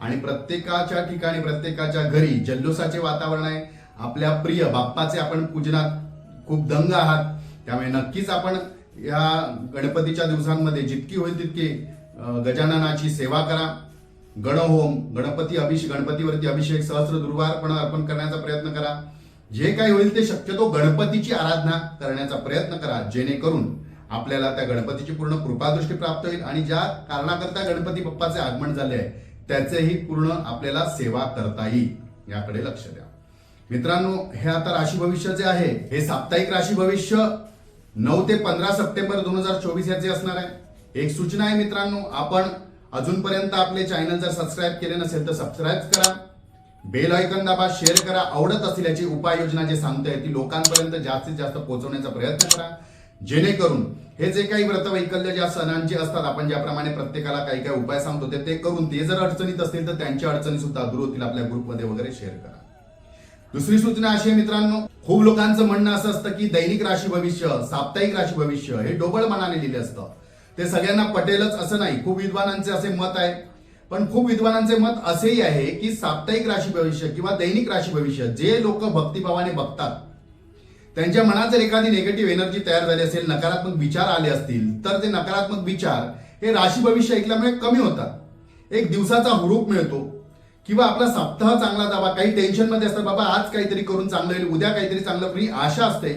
आणि प्रत्येकाच्या ठिकाणी प्रत्येकाच्या घरी जल्लोषाचे वातावरण आहे. आपल्या प्रिय बाप्पाचे आपण पूजनात खूप दंग आहात. त्यामुळे नक्कीच आपण या गणपतीच्या दिवसांमध्ये जितकी होईल तितकी गजाननाची सेवा करा. गणहोम गणपती अभिषेक गणपतीवरती अभिषेक सहस्र दुर्वारपण अर्पण करण्याचा प्रयत्न करा. जे काही होईल ते शक्यतो गणपतीची आराधना करण्याचा प्रयत्न करा. जेणेकरून आपल्याला त्या गणपतीची पूर्ण कृपादृष्टी प्राप्त होईल आणि ज्या कारणाकरता गणपती बाप्पाचे आगमन झाले आहे त्याचेही पूर्ण आपल्याला सेवा करता येईल याकडे लक्ष द्या. मित्रांनो हे आता राशी भविष्य जे आहे हे साप्ताहिक राशी भविष्य नऊ ते पंधरा सप्टेंबर दोन हजार चोवीस याचे असणार आहे. एक सूचना आहे मित्रांनो आपण अजूनपर्यंत आपले चॅनल जर सबस्क्राईब केले नसेल तर सबस्क्राईब करा. बेल आयकन दाबा शेअर करा. आवडत असल्याची उपाययोजना जे सांगता ती लोकांपर्यंत जास्तीत जास्त पोहोचवण्याचा प्रयत्न करा. जेणेकरून हे जे काही व्रत वैकल्य ज्या सणांची असतात आपण ज्याप्रमाणे प्रत्येकाला काही काही उपाय सांगतो ते ते करून ते जर अडचणीत असतील तर त्यांच्या अडचणी सुद्धा दूर होतील. आपल्या ग्रुपमध्ये वगैरे शेअर करा. दुसरी सूचना अशी आहे मित्रांनो खूप लोकांचं म्हणणं असं असतं की दैनिक राशी भविष्य साप्ताहिक राशी भविष्य हे डोबळ मनाने लिहिले असतं. ते सगळ्यांना पटेलच असं नाही खूप विद्वानांचे असे मत आहे. पण खूप विद्वानांचे मत असेही आहे की साप्ताहिक राशी भविष्य किंवा दैनिक राशी भविष्य जे लोक भक्तिभावाने बघतात त्यांच्या मनात जर एखादी निगेटिव्ह एनर्जी तयार झाली असेल नकारात्मक विचार आले असतील तर ते नकारात्मक विचार हे राशी भविष्य ऐकल्यामुळे कमी होतात. एक दिवसाचा हुरूप मिळतो. किंवा आपला सप्ताह चांगला जावा काही टेन्शनमध्ये असतात बाबा आज काहीतरी करून चांगलं होईल उद्या काहीतरी चांगलं होईल आशा असते.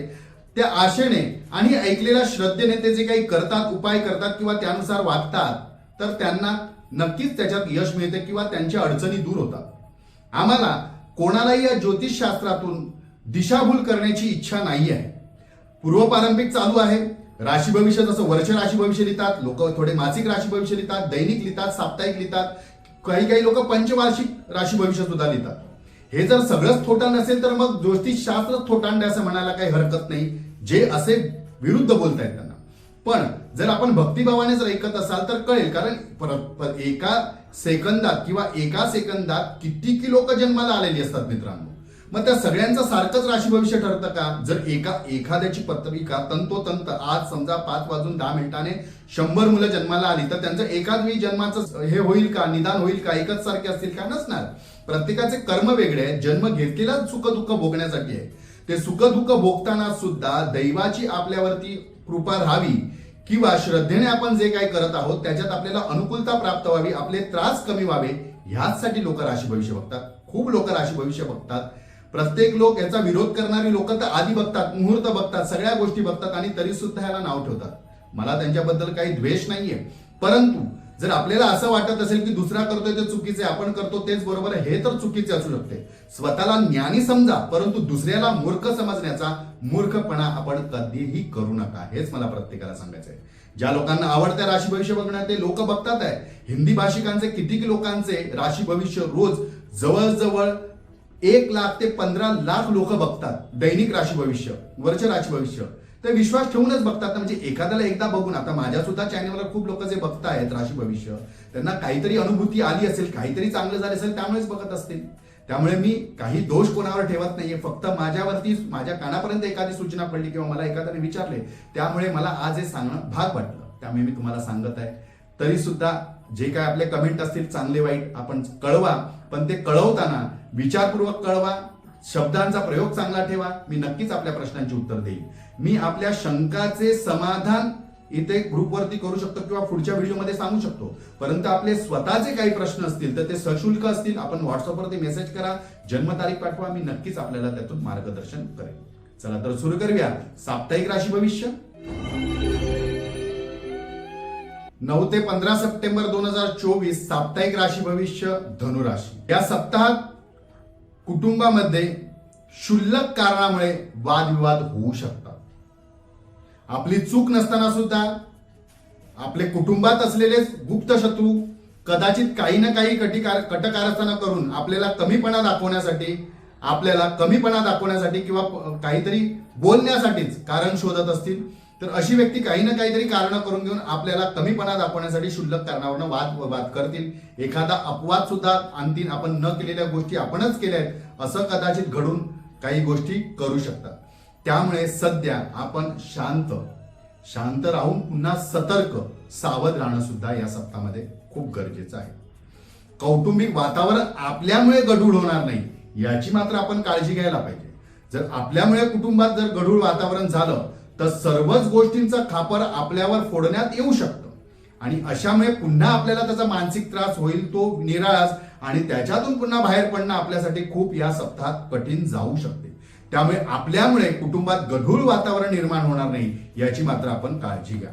त्या आशेने आणि ऐकलेल्या श्रद्धेने ते जे काही करतात उपाय करतात किंवा त्यानुसार वागतात तर त्यांना नक्कीच त्याच्यात यश मिळते किंवा त्यांच्या अडचणी दूर होतात. आम्हाला कोणालाही या ज्योतिषशास्त्रातून दिशाभूल करण्याची इच्छा नाही आहे पूर्वपारंपरिक चालू आहे. राशी भविष्य जसं वर्ष राशी भविष्य लिहितात लोक थोडे मासिक राशी भविष्य लिहितात दैनिक लिहितात साप्ताहिक लिहितात काही काही लोक पंचवार्षिक राशी भविष्य सुद्धा लिहितात. हे जर सगळंच थोटा नसेल तर मग ज्योतिषशास्त्र थोटांडे असं म्हणायला काही हरकत नाही. जे असे विरुद्ध बोलतायत त्यांना. पण जर आपण भक्तिभावाने जर ऐकत असाल तर कळेल कारण पर- एका सेकंदात किंवा एका सेकंदात किती लोक जन्माला आलेली असतात मित्रांनो? मग त्या सगळ्यांचं सारखंच राशी भविष्य ठरतं का? जर एका एखाद्याची पत्रिका तंतोतंत आज समजा पाच वाजून दहा मिनिटाने शंभर मुलं जन्माला आली तर त्यांचं एकाच वेळी जन्माचं हे होईल का? निदान होईल का? एकच सारखे असतील का? नसणार. प्रत्येकाचे कर्म वेगळे आहेत. जन्म घेतलेला सुखदुःख भोगण्यासाठी आहे ते सुखदुःख भोगताना सुद्धा दैवाची आपल्यावरती कृपा राहावी किंवा श्रद्धेने आपण जे काही करत आहोत त्याच्यात आपल्याला अनुकूलता प्राप्त व्हावी आपले त्रास कमी व्हावे ह्याचसाठी लोक राशी भविष्य बघतात. खूप लोक राशी भविष्य बघतात. प्रत्येक लोक याचा विरोध करणारी लोक तर आधी बघतात मुहूर्त बघतात सगळ्या गोष्टी बघतात आणि तरी सुद्धा याला नाव ठेवतात. मला त्यांच्याबद्दल काही द्वेष नाहीये. परंतु जर आपल्याला असं वाटत असेल की दुसरा करतोय ते चुकीचे आपण करतो तेच बरोबर आहे हे तर चुकीचे असू शकते. स्वतःला ज्ञानी समजा परंतु दुसऱ्याला मूर्ख समजण्याचा मूर्खपणा आपण कधीही करू नका हेच मला प्रत्येकाला सांगायचं आहे ज्या लोकांना आवडत्या राशी भविष्य बघण्यात ते लोक बघतात आहे हिंदी भाषिकांचे किती लोकांचे राशी भविष्य रोज जवळजवळ एक लाख ते पंधरा लाख लोक बघतात दैनिक राशी भविष्य वर्ष राशी भविष्य. ते विश्वास ठेवूनच बघतात ना म्हणजे एखाद्याला एकदा बघून आता माझ्या सुद्धा चॅनलवर खूप लोक जे बघतायत राशी भविष्य त्यांना काहीतरी अनुभूती आली असेल काहीतरी चांगलं झालं असेल त्यामुळेच बघत असतील. त्यामुळे मी काही दोष कोणावर ठेवत नाहीये फक्त माझ्यावरती माझ्या कानापर्यंत एखादी सूचना पडली किंवा मला एखाद्याने विचारले त्यामुळे मला आज हे सांगणं भाग वाटलं. त्यामुळे मी तुम्हाला सांगत आहे. तरी सुद्धा जे काय आपले कमेंट असतील चांगले वाईट आपण कळवा. पण ते कळवताना विचारपूर्वक कळवा शब्दांचा प्रयोग चांगला ठेवा. मी नक्कीच आपल्या प्रश्नांची उत्तर देईन. मी आपल्या शंकाचे समाधान इथे ग्रुपवरती करू शकतो किंवा पुढच्या व्हिडिओमध्ये सांगू शकतो. परंतु आपले स्वतःचे काही प्रश्न असतील तर ते सशुल्क असतील. आपण व्हॉट्सअपवरती मेसेज करा जन्मतारीख पाठवा. मी नक्कीच आपल्याला त्यातून मार्गदर्शन करेन. चला तर सुरू करूया. साप्ताहिक राशी भविष्य. नऊ ते पंधरा सप्टेंबर दोन हजार चोवीस साप्ताहिक राशी भविष्य धनुराशी या सप्ताहात कुटुंबामध्ये क्षुल्लक कारणामुळे वादविवाद होऊ शकतात. आपली चूक नसताना सुद्धा आपले कुटुंबात असलेले गुप्त शत्रू कदाचित काही ना काही कटिकार कटकारस्थाना करून आपल्याला कमीपणा दाखवण्यासाठी आपल्याला कमीपणा दाखवण्यासाठी किंवा काहीतरी बोलण्यासाठीच कारण शोधत असतील. तर अशी व्यक्ती काही ना काहीतरी कारण करून घेऊन आपल्याला कमीपणा दाखवण्यासाठी शुल्लक कारणावरनं वाद वाद करतील. एखादा अपवाद सुद्धा आणतील. आपण न केलेल्या गोष्टी आपणच केल्या आहेत असं कदाचित घडून काही गोष्टी करू शकतात. त्यामुळे सध्या आपण शांत शांत राहून पुन्हा सतर्क सावध राहणं सुद्धा या सप्ताहामध्ये खूप गरजेचं आहे. कौटुंबिक वातावरण आपल्यामुळे गढूळ होणार नाही याची मात्र आपण काळजी घ्यायला पाहिजे. जर आपल्यामुळे कुटुंबात जर गढूळ वातावरण झालं तर सर्वच गोष्टींचा खापर आपल्यावर फोडण्यात येऊ शकतं. आणि अशामुळे पुन्हा आपल्याला त्याचा मानसिक त्रास होईल तो निराळाच आणि त्याच्यातून पुन्हा बाहेर पडणं आपल्यासाठी खूप या सप्ताहात कठीण जाऊ शकते. त्यामुळे आपल्यामुळे कुटुंबात गढूळ वातावरण निर्माण होणार नाही याची मात्र आपण काळजी घ्या.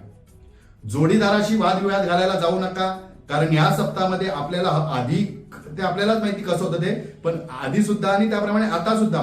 जोडीदाराशी वादविवाद घालायला जाऊ नका कारण या सप्ताहामध्ये आपल्याला आधी ते आपल्यालाच माहिती कसं होतं ते पण आधी सुद्धा आणि त्याप्रमाणे आता सुद्धा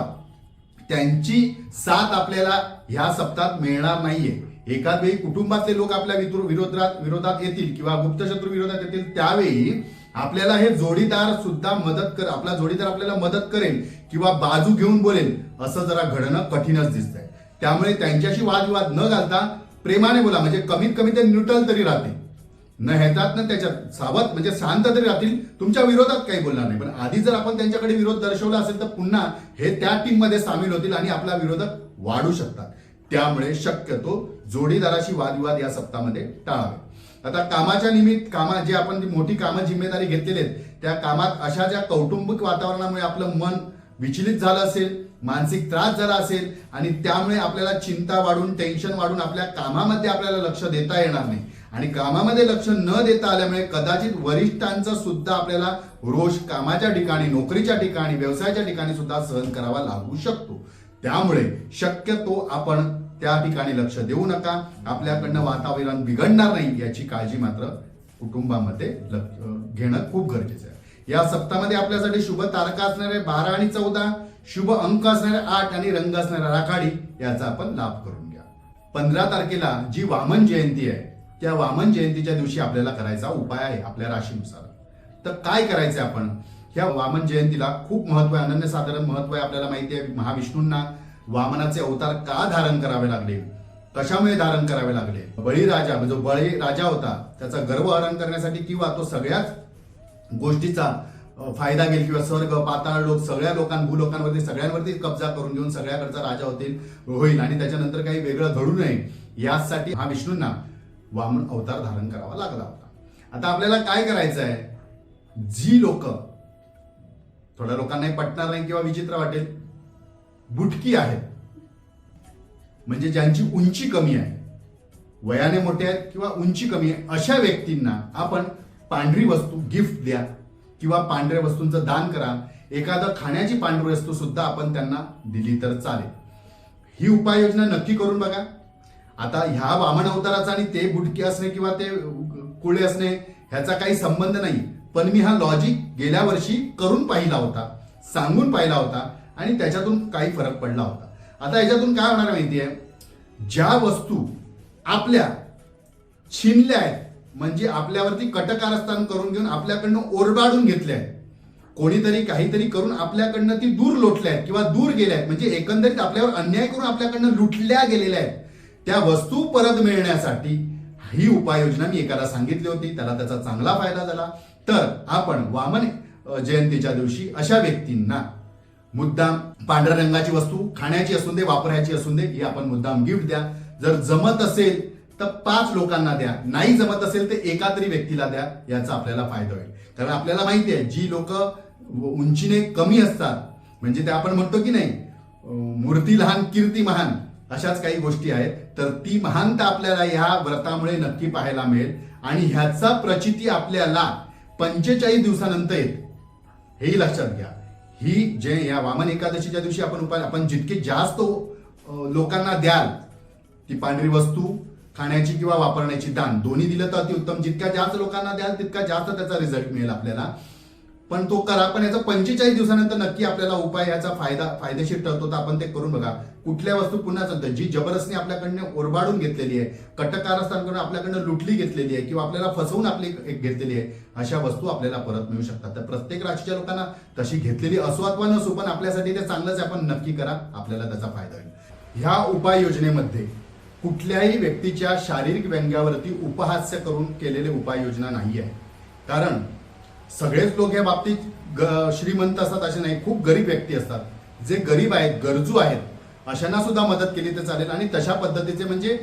त्यांची साथ आपल्याला ह्या सप्ताहात मिळणार नाहीये. एकाच वेळी कुटुंबाचे लोक आपल्या विरोधात विरोधात येतील किंवा गुप्तशत्रू विरोधात येतील त्यावेळी आपल्याला हे जोडीदार सुद्धा मदत कर आपला जोडीदार आपल्याला मदत करेल किंवा बाजू घेऊन बोलेल असं जरा घडणं कठीणच दिसतंय. त्यामुळे त्यांच्याशी वादविवाद न घालता प्रेमाने बोला. म्हणजे कमीत कमी ते न्यूट्रल तरी राहतील. न ह्याच्यात ना त्याच्यात. सावध म्हणजे शांत तरी राहतील. तुमच्या विरोधात काही बोलणार नाही. पण आधी जर आपण त्यांच्याकडे विरोध दर्शवला असेल तर पुन्हा हे त्या टीममध्ये सामील होतील आणि आपला विरोधक वाढू शकतात. त्यामुळे शक्यतो जोडीदाराशी वादविवाद या सप्ताहामध्ये टाळावे. आता कामाच्या निमित्त कामा जे आपण मोठी कामं जिम्मेदारी घेतलेली आहेत त्या कामात अशा ज्या कौटुंबिक वातावरणामुळे आपलं मन विचलित झालं असेल मानसिक त्रास झाला असेल आणि त्यामुळे आपल्याला चिंता वाढून टेन्शन वाढून आपल्या कामामध्ये आपल्याला लक्ष देता येणार नाही. आणि कामामध्ये लक्ष न देता आल्यामुळे कदाचित वरिष्ठांचा सुद्धा आपल्याला रोष कामाच्या ठिकाणी नोकरीच्या ठिकाणी व्यवसायाच्या ठिकाणी सुद्धा सहन करावा लागू शकतो. त्यामुळे शक्यतो आपण त्या ठिकाणी लक्ष देऊ नका. आपल्याकडनं वातावरण बिघडणार नाही याची काळजी मात्र कुटुंबामध्ये घेणं खूप गरजेचं आहे. या सप्ताहामध्ये आपल्यासाठी शुभ तारका असणारे बारा आणि चौदा शुभ अंक असणारे आठ आणि रंग असणारा राखाडी याचा आपण लाभ करून घ्या. पंधरा तारखेला जी वामन जयंती आहे त्या वामन जयंतीच्या दिवशी आपल्याला करायचा उपाय आहे आपल्या राशीनुसार. तर काय करायचं आपण? ह्या वामन जयंतीला खूप महत्त्व आहे अनन्यसाधारण महत्त्व आहे आपल्याला माहिती आहे महाविष्णूंना. वामनाचे अवतार का धारण करावे लागले? कशामुळे धारण करावे लागले? बळीराजा म्हणजे जो बळी राजा होता त्याचा गर्व हरण करण्यासाठी किंवा तो सगळ्याच गोष्टीचा फायदा घेईल किंवा स्वर्ग पाताळ लोक सगळ्या लोकां भूलोकांवरती सगळ्यांवरती कब्जा करून घेऊन सगळ्याकडचा राजा होतील होईल. आणि त्याच्यानंतर काही वेगळं घडू नये यासाठी हा विष्णूंना वामन अवतार धारण करावा लागला होता. आता आपल्याला काय करायचं आहे? जी लोक थोड्या लोकांनाही पटणार नाही किंवा विचित्र वाटेल. बुटकी आहेत म्हणजे ज्यांची उंची कमी आहे. वयाने मोठे आहेत किंवा उंची कमी आहे अशा व्यक्तींना आपण पांढरी वस्तू गिफ्ट द्या किंवा पांढऱ्या वस्तूंचं दान करा. एखादं खाण्याची पांढरी वस्तू सुद्धा आपण त्यांना दिली तर चालेल. ही उपाययोजना नक्की करून बघा. आता ह्या वामन अवताराचा आणि ते बुटकी असणे किंवा ते कुळे असणे ह्याचा काही संबंध नाही. पण मी हा लॉजिक गेल्या वर्षी करून पाहिला होता सांगून पाहिला होता. आणि त्याच्यातून काही फरक पडला होता. आता याच्यातून काय होणार माहिती आहे? ज्या वस्तू आपल्या छिनल्या आहेत म्हणजे आपल्यावरती कटकारस्थान करून घेऊन आपल्याकडनं ओरबाडून घेतल्या आहेत कोणीतरी काहीतरी करून आपल्याकडनं ती दूर लोटल्या आहेत किंवा दूर गेल्या आहेत म्हणजे एकंदरीत आपल्यावर अन्याय करून आपल्याकडनं लुटल्या गेलेल्या आहेत त्या वस्तू परत मिळण्यासाठी ही उपाययोजना मी एकाला सांगितली होती त्याला त्याचा चांगला फायदा झाला. तर आपण वामन जयंतीच्या दिवशी अशा व्यक्तींना मुद्दाम पांढऱ्या रंगाची वस्तू खाण्याची असून दे वापरायची असून दे ही आपण मुद्दाम गिफ्ट द्या. जर जमत असेल तर पाच लोकांना द्या. नाही जमत असेल तर एका तरी व्यक्तीला द्या. याचा आपल्याला फायदा होईल. कारण आपल्याला माहिती आहे जी लोक उंचीने कमी असतात म्हणजे ते आपण म्हणतो की नाही मूर्ती लहान कीर्ती महान अशाच काही गोष्टी आहेत. तर ती महानता आपल्याला ह्या व्रतामुळे नक्की पाहायला मिळेल. आणि ह्याचा प्रचिती आपल्याला पंचेचाळीस दिवसानंतर येते हेही लक्षात घ्या. ही जे या वामन एकादशीच्या दिवशी आपण उपाय आपण जितके जास्त लोकांना द्याल ती पांढरी वस्तू खाण्याची किंवा वापरण्याची दान दोन्ही दिलं तर अतिउत्तम. जितक्या जास्त लोकांना द्याल तितका जास्त त्याचा रिझल्ट मिळेल आपल्याला. पण तो करा पण याचा पंचेचाळीस दिवसानंतर नक्की आपल्याला उपाय याचा फायदा फायदेशीर ठरतो तर आपण ते करून बघा. कुठल्या वस्तू पुन्हा सांगतो जी जबरदस्ती आपल्याकडनं ओरबाडून घेतलेली आहे कटकारस्थांकडून आपल्याकडनं लुटली घेतलेली आहे किंवा आपल्याला फसवून आपली घेतलेली आहे अशा वस्तू आपल्याला परत मिळू शकतात. तर प्रत्येक राशीच्या लोकांना तशी घेतलेली असो अथवा नसो पण आपल्यासाठी ते चांगलंच आहे, आपण नक्की करा आपल्याला त्याचा फायदा होईल. ह्या उपाययोजनेमध्ये कुठल्याही व्यक्तीच्या शारीरिक व्यंग्यावरती उपहास्य करून केलेले उपाययोजना नाही आहे. कारण सगळेच लोक या बाबतीत ग- श्रीमंत असतात असे नाही. खूप गरीब व्यक्ती असतात. जे गरीब आहेत गरजू आहेत अशांना सुद्धा मदत केली तर चालेल. आणि तशा पद्धतीचे म्हणजे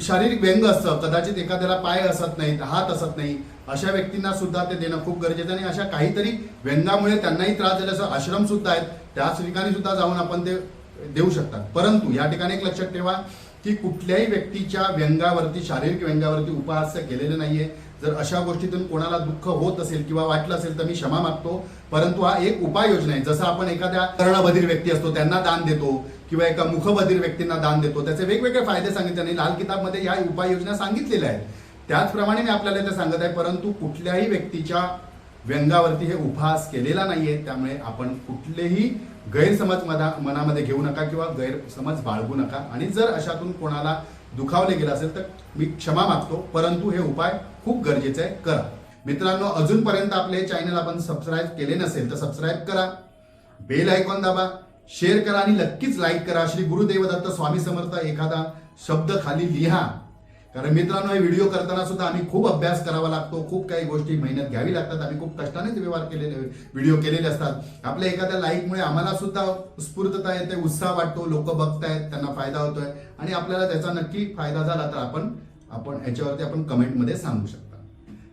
शारीरिक व्यंग असतं. कदाचित एखाद्याला पाय असत नाहीत हात असत नाही अशा व्यक्तींना सुद्धा ते देणं खूप गरजेचं आहे. आणि अशा काहीतरी व्यंगामुळे त्यांनाही त्रास झाला. असं आश्रम सुद्धा आहेत त्याच ठिकाणी सुद्धा जाऊन आपण ते देऊ शकतात. परंतु या ठिकाणी एक लक्षात ठेवा की कुठल्याही व्यक्तीच्या व्यंगावरती शारीरिक व्यंगावरती उपहास्य केलेले नाहीये. जर अशा गोष्टीतून कोणाला दुःख होत असेल किंवा वाटलं असेल तर मी क्षमा मागतो. परंतु हा एक उपाययोजना आहे. जसं आपण एखाद्या कर्णबधीर व्यक्ती असतो त्यांना दान देतो किंवा एका मुखबधीर व्यक्तींना दान देतो. त्याचे वेगवेगळे फायदे सांगितले आणि लाल किताबमध्ये या उपाययोजना सांगितलेल्या आहेत. त्याचप्रमाणे मी आपल्याला ते सांगत आहे परंतु कुठल्याही व्यक्तीच्या व्यंगावरती हे उपहास केलेला नाहीये. त्यामुळे आपण कुठलेही गैरसमज मना मनामध्ये घेऊ नका किंवा गैरसमज बाळगू नका. आणि जर अशातून कोणाला दुखावले गेलं असेल तर मी क्षमा मागतो. परंतु हे उपाय खूप गरजेचे आहे. करा. मित्रांनो अजूनपर्यंत आपले चॅनल आपण सबस्क्राईब केले नसेल तर सबस्क्राईब करा. बेल आयकॉन दाबा. शेअर करा आणि नक्कीच लाईक करा. श्री गुरुदेवदत्त स्वामी समर्थ एखादा शब्द खाली लिहा. कारण मित्रांनो हे व्हिडिओ करताना सुद्धा आम्ही खूप अभ्यास करावा लागतो. खूप काही गोष्टी मेहनत घ्यावी लागतात. आम्ही खूप कष्टाने ते व्यवहार केलेले व्हिडिओ केलेले असतात. आपल्या एखाद्या लाईकमुळे आम्हाला सुद्धा स्फूर्तता येते उत्साह वाटतो. लोक बघतायत त्यांना फायदा होतोय. आणि आपल्याला त्याचा नक्की फायदा झाला तर आपण आपण याच्यावरती आपण कमेंटमध्ये सांगू शकता.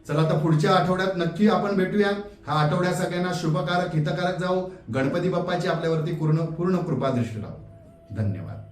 चला आता पुढच्या आठवड्यात नक्की आपण भेटूया. हा आठवड्या सगळ्यांना शुभकारक हितकारक जाऊ गणपती बाप्पाची आपल्यावरती पूर्ण पूर्ण कृपा दृष्टी राहू धन्यवाद.